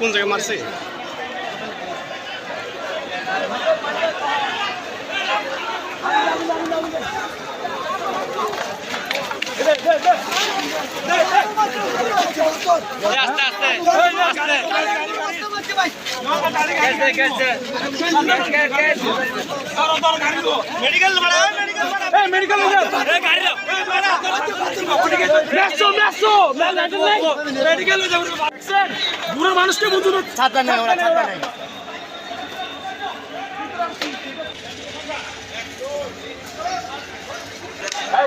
কোন জায়গায় মারছে আস্তে আস্তে মেডিকেল মেডিকেল মেডিকেল বুড়ো মানুষকে বুঝুন ছাতা নেই ওরা ছাতা নেই। এই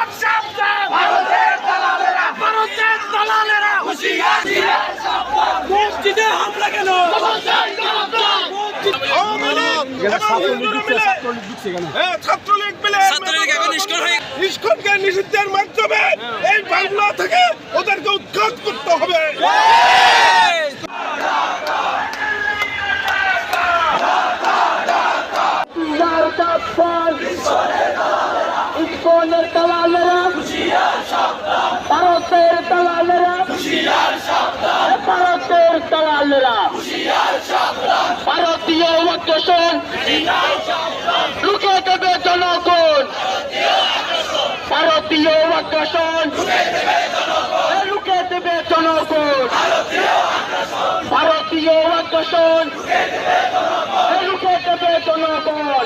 ছাত্রলীগ মিলে ইস্কনকে নিষিদ্ধের মাধ্যমে এই বাংলা থেকে ওদেরকে উৎখাত করতে হবে। ভারতের দালালেরা লুকিয়ে দেবে জনগণ ভারতীয় আগ্রাসন। লুকিয়ে দেবে জনগণ ভারতীয় আগ্রাসন। লুকিয়ে দেবে জনগণ।